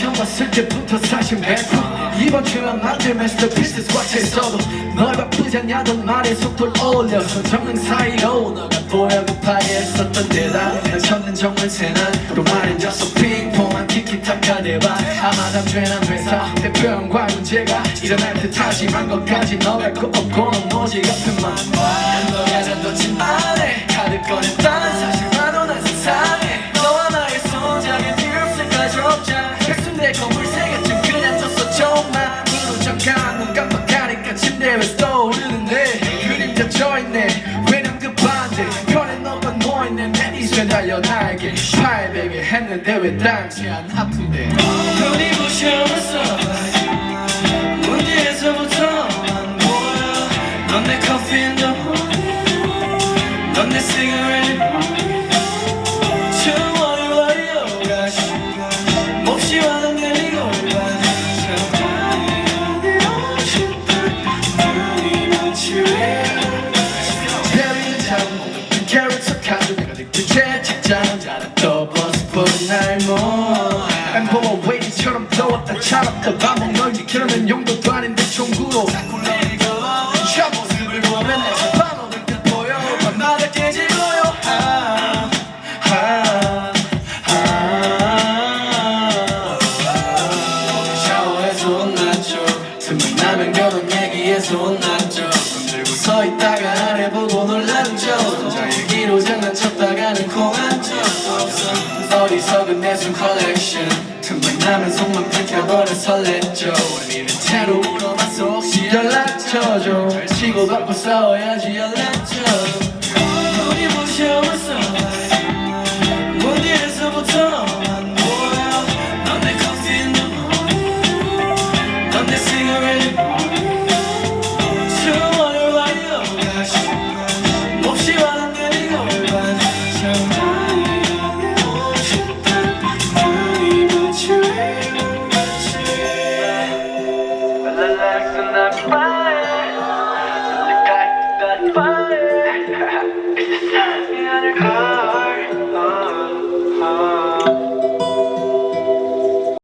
처음 봤을 때부터 사실 멘트 이번 주만 만들 마스터피스 꽉 차 있어도 널 바쁘지 않냐던 말에 속도를 올려서 정릉 사이로 너가 보여 급하게 했었던 데다 난 쳤는 정문세는 또 말해줘서 핑퐁한 티키타카 대박. 아마 담죄난 회사 대표 형과 문제가 일어날 듯 하지만 것까지 너갈 거 없고 넌 오직 앞에만 너가 잔도친 말에 카드 달려 나에게 팔베개 했는데 왜 당시 안 아픈데? 눈이 부셔졌어 문 뒤에서부터 안 보여 넌 내 커피 인더 넌내 시 버스버린 날모 엠보와 웨이처럼 떠왔다 차갑다 반복 널 지키려는 용도도 아닌데 총구로 저 모습을 보면 내가 반오를 듯 보여. 밤마다 깨질 거요 아, 아, 아. 샤워해서 혼났죠. 틈만 나면 결혼 얘기해서 혼났죠. 손 들고 서 있다가 아래 보고 놀랐죠. 혼자 얘기로 장난쳤다가는 콩한 어리석은 내 중 컬렉션. 틈만 나면 속만 펼쳐버려 설렜죠. 우리는 채로 물어봤어 혹시 연락처 좀잘 치고 받고 싸워야지 연락처. 우리 무시하고